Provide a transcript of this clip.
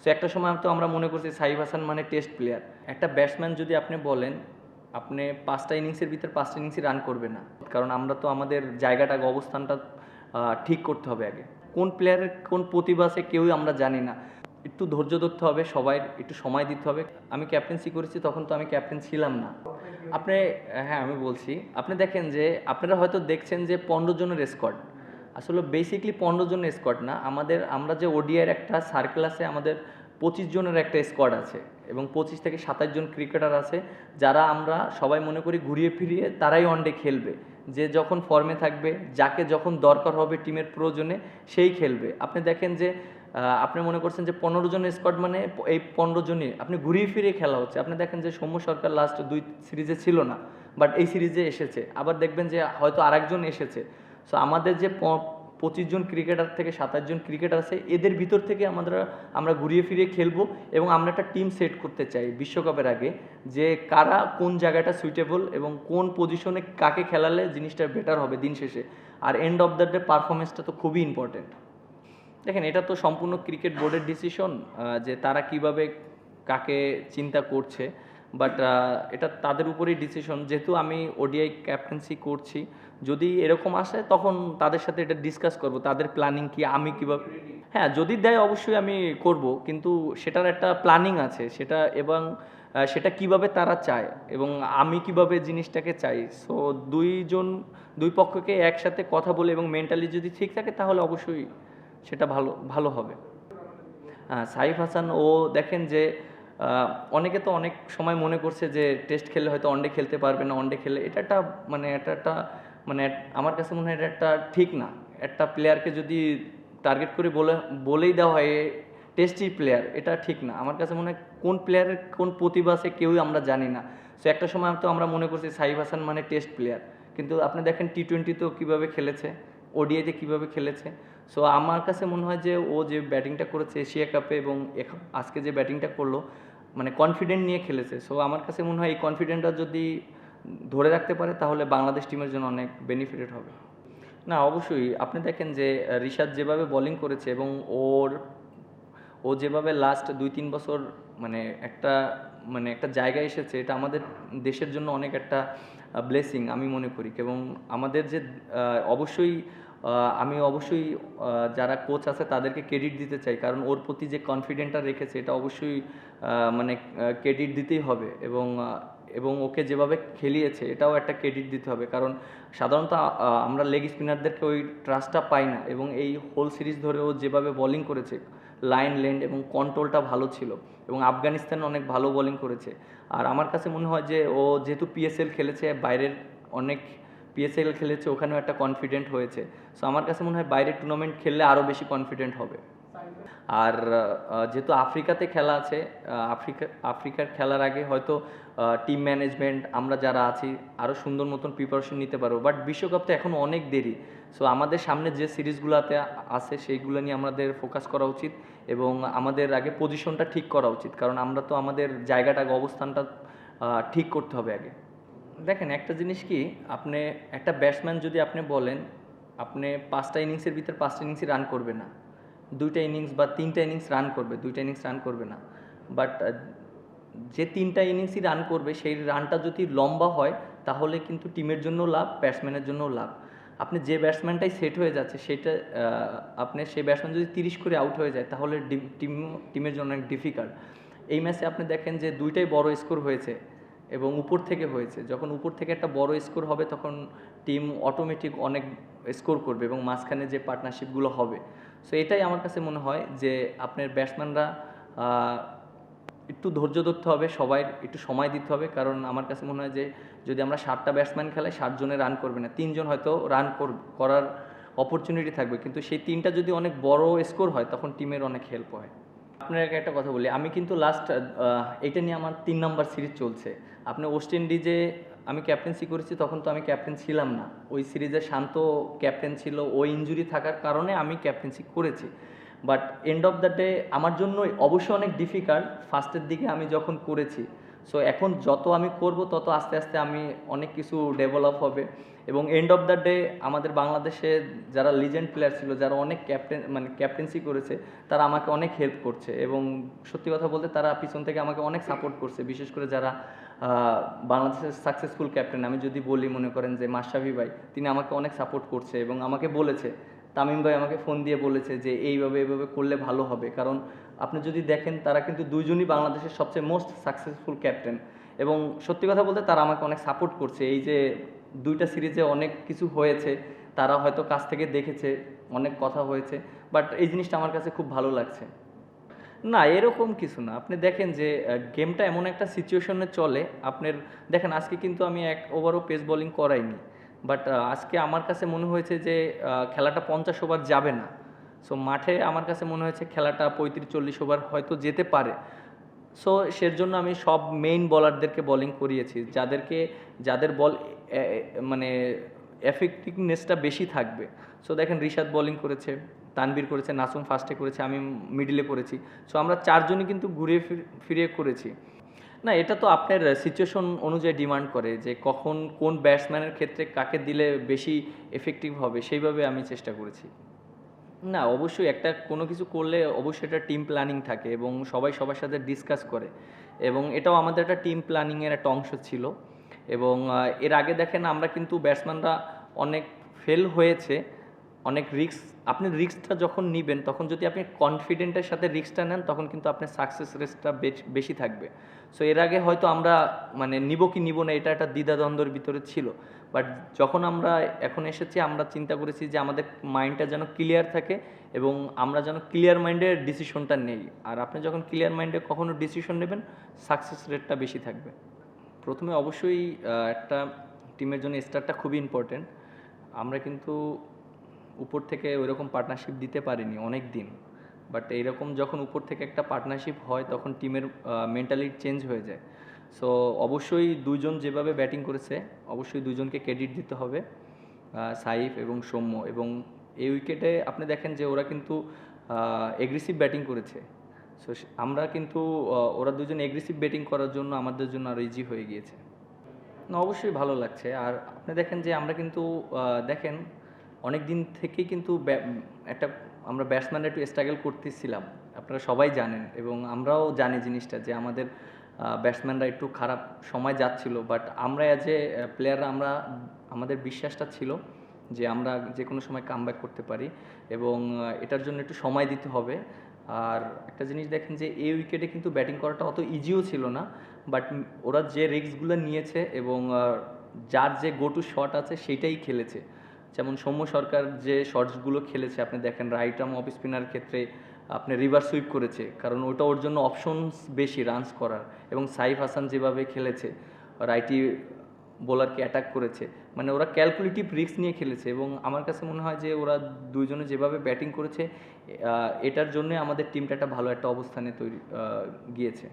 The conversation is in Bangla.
সো একটা সময় তো আমরা মনে করছি সাইফ হাসান মানে টেস্ট প্লেয়ার একটা ব্যাটসম্যান যদি আপনি বলেন, আপনি পাঁচটা ইনিংসের ভিতর পাঁচটা ইনিংসই রান করবে না। কারণ আমরা তো আমাদের জায়গাটা, অবস্থানটা ঠিক করতে হবে আগে। কোন প্লেয়ারের কোন প্রতিভা কেউই আমরা জানি না। একটু ধৈর্য ধরতে হবে, সবাই একটু সময় দিতে হবে। আমি ক্যাপ্টেন্সি করেছি, তখন তো আমি ক্যাপ্টেন ছিলাম না। আপনি হ্যাঁ আমি বলছি। আপনি দেখেন যে, আপনারা হয়তো দেখছেন যে পনেরো জনের স্কোয়াড আসলে বেসিকলি পনেরো জনের স্কোয়াড না, আমাদের, আমরা যে ওডিআইয়ের একটা সার্কেল আছে, আমাদের পঁচিশ জনের একটা স্কোয়াড আছে এবং পঁচিশ থেকে সাতাশ জন ক্রিকেটার আছে, যারা আমরা সবাই মনে করি ঘুরিয়ে ফিরিয়ে তারাই ওয়ানডে খেলবে। যে যখন ফর্মে থাকবে, যাকে যখন দরকার হবে টিমের প্রয়োজনে সেই খেলবে। আপনি দেখেন যে আপনি মনে করছেন যে পনেরো জনের স্কোয়াড মানে এই পনেরো জনই, আপনি ঘুরিয়ে ফিরিয়ে খেলা হচ্ছে। আপনি দেখেন যে সৌম্য সরকার লাস্ট দুই সিরিজে ছিল না বাট এই সিরিজে এসেছে। আবার দেখবেন যে হয়তো আরেকজন এসেছে। সো আমাদের যে পঁচিশ জন ক্রিকেটার থেকে সাতাশ জন ক্রিকেটার আছে, এদের ভিতর থেকে আমাদের আমরা ঘুরিয়ে ফিরিয়ে খেলব এবং আমরা একটা টিম সেট করতে চাই বিশ্বকাপের আগে, যে কারা কোন জায়গাটা সুইটেবল এবং কোন পজিশনে কাকে খেলালে জিনিসটা বেটার হবে দিন শেষে। আর এন্ড অফ দ্য ডে পারফরমেন্সটা তো খুবই ইম্পর্টেন্ট দেখেন, এটা তো সম্পূর্ণ ক্রিকেট বোর্ডের ডিসিশন যে তারা কীভাবে কাকে চিন্তা করছে। বাট এটা তাদের উপরেই ডিসিশন যেহেতু আমি ওডিআই ক্যাপ্টেন্সি করছি, যদি এরকম আসে, তখন তাদের সাথে এটা ডিসকাস করব। তাদের প্ল্যানিং কি, আমি কীভাবে হ্যাঁ যদি দেয় অবশ্যই আমি করব। কিন্তু সেটার একটা প্ল্যানিং আছে। সেটা এবং সেটা কীভাবে তারা চায় এবং আমি কীভাবে জিনিসটাকে চাই। সো দুইজন, দুই পক্ষকে একসাথে কথা বলে এবং মেন্টালি যদি ঠিক থাকে, তাহলে অবশ্যই সেটা ভালো ভালো হবে। সাইফ হাসান, ও দেখেন যে অনেকে তো অনেক সময় মনে করছে যে টেস্ট খেললে হয়তো ওয়ানডে খেলতে পারবে না ওয়ানডে খেলে এটা একটা মানে এটা একটা মানে আমার কাছে মনে হয় এটা একটা ঠিক না। একটা প্লেয়ারকে যদি টার্গেট করে বলে, বলেই দেওয়া হয় টেস্টি প্লেয়ার এটা ঠিক না। আমার কাছে মনে হয় কোন প্লেয়ারের কোন প্রতিভা আছে কেউই আমরা জানি না। সো একটা সময় তো আমরা মনে করছি সাইফ হাসান মানে টেস্ট প্লেয়ার কিন্তু আপনি দেখেন টি টোয়েন্টিতেও কীভাবে খেলেছে ওডিআইতে কীভাবে খেলেছে। সো আমার কাছে মনে হয় যে ও যে ব্যাটিংটা করেছে এশিয়া কাপে এবং আজকে যে ব্যাটিংটা করল মানে কনফিডেন্ট নিয়ে খেলেছে। সো আমার কাছে মনে হয় এই কনফিডেন্টটা যদি ধরে রাখতে পারে, তাহলে বাংলাদেশ টিমের জন্য অনেক বেনিফিটেড হবে। না, অবশ্যই। আপনি দেখেন যে, রিশাদ যেভাবে বোলিং করেছে এবং ওর, ও যেভাবে লাস্ট দুই তিন বছর মানে একটা মানে একটা জায়গায় এসেছে, এটা আমাদের দেশের জন্য অনেক একটা ব্লেসিং আমি মনে করি। এবং আমাদের যে অবশ্যই আমি অবশ্যই যারা কোচ আছে তাদেরকে ক্রেডিট দিতে চাই। কারণ ওর প্রতি যে কনফিডেন্টটা রেখেছে, এটা অবশ্যই মানে ক্রেডিট দিতেই হবে এবং এবং ওকে যেভাবে খেলিয়েছে, এটাও একটা ক্রেডিট দিতে হবে। কারণ সাধারণত আমরা লেগ স্পিনারদেরকে ওই ট্রাস্টটা পাই না এবং এই হোল সিরিজ ধরে ও যেভাবে বোলিং করেছে লাইন লেন্ড এবং কন্ট্রোলটা ভালো ছিল এবং আফগানিস্তান অনেক ভালো বোলিং করেছে। আর আমার কাছে মনে হয় যে ও যেহেতু পিএসএল খেলেছে, বাইরের অনেক পিএসএল খেলেছে, ওখানেও একটা কনফিডেন্ট হয়েছে। সো আমার কাছে মনে হয় বাইরের টুর্নামেন্ট খেললে আরও বেশি কনফিডেন্ট হবে। আর যেহেতু আফ্রিকাতে খেলা আছে আফ্রিকা, আফ্রিকার খেলার আগে হয়তো টিম ম্যানেজমেন্ট আমরা যারা আছি আরও সুন্দর মতন প্রিপারেশন নিতে পারব। বাট বিশ্বকাপ তো এখন অনেক দেরি। সো আমাদের সামনে যে সিরিজগুলোতে আছে, সেইগুলো নিয়ে আমাদের ফোকাস করা উচিত এবং আমাদের আগে পজিশনটা ঠিক করা উচিত। কারণ আমরা তো আমাদের জায়গাটা অবস্থানটা ঠিক করতে হবে আগে। দেখেন, একটা জিনিস কি, আপনি, একটা ব্যাটসম্যান যদি আপনি বলেন, আপনি পাঁচটা ইনিংসের ভিতর পাঁচটা ইনিংসই রান করবে না। দুইটা ইনিংস বা তিনটা ইনিংস রান করবে, দুইটা ইনিংস রান করবে না। বাট যে তিনটা ইনিংসই রান করবে, সেই রানটা যদি লম্বা হয়, তাহলে কিন্তু টিমের জন্য লাভ ব্যাটসম্যানের জন্য লাভ। আপনি যে ব্যাটসম্যানটাই সেট হয়ে যাচ্ছে, সেটা আপনি সেই ব্যাটসম্যান যদি তিরিশ করে আউট হয়ে যায়, তাহলে টিম টিমের জন্য অনেক ডিফিকাল্ট এই ম্যাচে আপনি দেখেন যে দুইটাই বড় স্কোর হয়েছে। এবং উপর থেকে হয়েছে। যখন উপর থেকে একটা বড় স্কোর হবে, তখন টিম অটোমেটিক অনেক স্কোর করবে এবং মাঝখানে যে পার্টনারশিপগুলো হবে। সো এটাই আমার কাছে মনে হয় যে, আপনার ব্যাটসম্যানরা একটু ধৈর্য ধরতে হবে, সবাই একটু সময় দিতে হবে। কারণ আমার কাছে মনে হয় যে, যদি আমরা সাতটা ব্যাটসম্যান খেলাই, সাতজনে রান করবে না। তিনজন হয়তো রান করার অপরচুনিটি থাকবে। কিন্তু সেই তিনটা যদি অনেক বড় স্কোর হয়, তখন টিমের অনেক হেল্প হয়। আপনাকে একটা কথা বলি। আমি কিন্তু লাস্ট এটা নিয়ে আমার তিন নম্বর সিরিজ চলছে। আপনি ওয়েস্ট ইন্ডিজে আমি ক্যাপ্টেন্সি করেছি, তখন তো আমি ক্যাপ্টেন ছিলাম না। ওই সিরিজে শান্ত ক্যাপ্টেন ছিল, ওই ইঞ্জুরি থাকার কারণে আমি ক্যাপ্টেন্সি করেছি। But end of the day আমার জন্য অবশ্যই অনেক ডিফিকাল্ট ফার্স্টের দিকে আমি যখন করেছি সো এখন যত আমি করব, তত আস্তে আস্তে আমি অনেক কিছু ডেভেলপ হবে। এবং এন্ড অফ দ্য ডে আমাদের বাংলাদেশে যারা লিজেন্ড প্লেয়ার ছিল, যারা অনেক ক্যাপ্টেন মানে ক্যাপ্টেন্সি করেছে, তারা আমাকে অনেক হেল্প করছে। এবং সত্যি কথা বলতে, তারা পিছন থেকে আমাকে অনেক সাপোর্ট করছে। বিশেষ করে যারা বাংলাদেশের সাকসেসফুল ক্যাপ্টেন আমি যদি বলি, মনে করেন যে মাশরাফি ভাই, তিনি আমাকে অনেক সাপোর্ট করছে এবং আমাকে বলেছে তামিম ভাই আমাকে ফোন দিয়ে বলেছে যে এইভাবে এইভাবে করলে ভালো হবে। কারণ আপনি যদি দেখেন তারা কিন্তু দুইজনই বাংলাদেশের সবচেয়ে মোস্ট সাকসেসফুল ক্যাপ্টেন এবং সত্যি কথা বলতে তারা আমাকে অনেক সাপোর্ট করছে। এই যে দুইটা সিরিজে অনেক কিছু হয়েছে, তারা হয়তো কাছ থেকে দেখেছে, অনেক কথা হয়েছে বাট এই জিনিসটা আমার কাছে খুব ভালো লাগছে। না, এরকম কিছু না। আপনি দেখেন যে গেমটা এমন একটা সিচুয়েশনে চলে। আপনার, দেখেন আজকে কিন্তু আমি এক ওভারও পেস বোলিং করাইনি। বাট আজকে আমার কাছে মনে হয়েছে যে খেলাটা পঞ্চাশ ওভার যাবে না। সো মাঠে আমার কাছে মনে হয়েছে খেলাটা পঁয়ত্রিশ, চল্লিশ ওভার হয়তো যেতে পারে। সো সের জন্য আমি সব মেইন বলারদেরকে বোলিং করিয়েছি, যাদেরকে, যাদের বল মানে এফেক্টিভনেসটা বেশি থাকবে। সো দেখেন রিশাদ বোলিং করেছে তানবীর করেছে, নাসুম ফার্স্টে করেছে, আমি মিডিলে করেছি। সো আমরা চারজনই কিন্তু ফির- ফিরিয়ে করেছি। না, এটা তো আপনার সিচুয়েশন অনুযায়ী ডিমান্ড করে যে কখন কোন ব্যাটসম্যানের ক্ষেত্রে কাকে দিলে বেশি এফেক্টিভ হবে, সেইভাবে আমি চেষ্টা করেছি। না, অবশ্যই একটা কোনো কিছু করলে অবশ্যই একটা টিম প্ল্যানিং থাকে এবং সবাই সবার সাথে ডিসকাস করে এবং এটাও আমাদের একটা টিম প্ল্যানিংয়ের একটা অংশ ছিল এবং এর আগে দেখেন আমরা কিন্তু ব্যাটসম্যানরা অনেক ফেল হয়েছে অনেক রিস্ক আপনি রিস্কটা যখন নেবেন, তখন যদি আপনি কনফিডেন্টের সাথে রিস্কটা নেন, তখন কিন্তু আপনার সাকসেস রেটটা বেশি থাকবে। সো এর আগে হয়তো আমরা মানে নিব কি নিব না, এটা একটা দ্বিধাদ্বন্দ্বের ভিতরে ছিল। বাট যখন আমরা এখন এসেছি, আমরা চিন্তা করেছি যে আমাদের মাইন্ডটা যেন ক্লিয়ার থাকে এবং আমরা যেন ক্লিয়ার মাইন্ডে ডিসিশনটা নেই। আর আপনি যখন ক্লিয়ার মাইন্ডে কখনো ডিসিশন নেবেন সাকসেস রেটটা বেশি থাকবে। প্রথমে অবশ্যই একটা টিমের জন্য স্টারটা খুবই ইম্পর্টেন্ট আমরা কিন্তু উপর থেকে ওইরকম পার্টনারশিপ দিতে পারিনি অনেক দিন বাট এইরকম যখন উপর থেকে একটা পার্টনারশিপ হয়, তখন টিমের মেন্টালিটি চেঞ্জ হয়ে যায়। সো অবশ্যই দুইজন যেভাবে ব্যাটিং করেছে, অবশ্যই দুজনকে ক্রেডিট দিতে হবে সাইফ এবং সৌম্য। এবং এই উইকেটে আপনি দেখেন যে ওরা কিন্তু এগ্রেসিভ ব্যাটিং করেছে। সো, আমরা কিন্তু ওরা দুজন এগ্রেসিভ ব্যাটিং করার জন্য আমাদের জন্য আরও ইজি হয়ে গিয়েছে। না, অবশ্যই ভালো লাগছে। আর আপনি দেখেন যে আমরা কিন্তু দেখেন অনেক দিন থেকেই কিন্তু একটা আমরা ব্যাটসম্যানরা একটু স্ট্রাগল করতেছিলাম। আপনারা সবাই জানেন এবং আমরাও জানি জিনিসটা যে আমাদের ব্যাটসম্যানরা একটু খারাপ সময় যাচ্ছিল। বাট আমরা অ্যাজ এ প্লেয়াররা আমরা, আমাদের বিশ্বাসটা ছিল যে আমরা যে কোনো সময় কাম করতে পারি এবং এটার জন্য একটু সময় দিতে হবে। আর একটা জিনিস দেখেন যে এই উইকেটে কিন্তু ব্যাটিং করাটা অত ইজিও ছিল না। বাট ওরা যে রিস্কগুলো নিয়েছে এবং যার যে গো টু শট আছে সেটাই খেলেছে। যেমন সৌম্য সরকার যে শর্টসগুলো খেলেছে, আপনি দেখেন রাইট আর্ম অফ স্পিনার ক্ষেত্রে আপনি রিভার সুইপ করেছে, কারণ ওটা ওর জন্য অপশনস বেশি রানস করার এবং সাইফ হাসান যেভাবে খেলেছে রাইটি বোলারকে অ্যাটাক করেছে মানে ওরা ক্যালকুলেটিভ রিস্ক নিয়ে খেলেছে এবং আমার কাছে মনে হয় যে ওরা দুইজনে যেভাবে ব্যাটিং করেছে এটার জন্য আমাদের টিমটা একটা ভালো একটা অবস্থানে তৈরি গিয়েছে।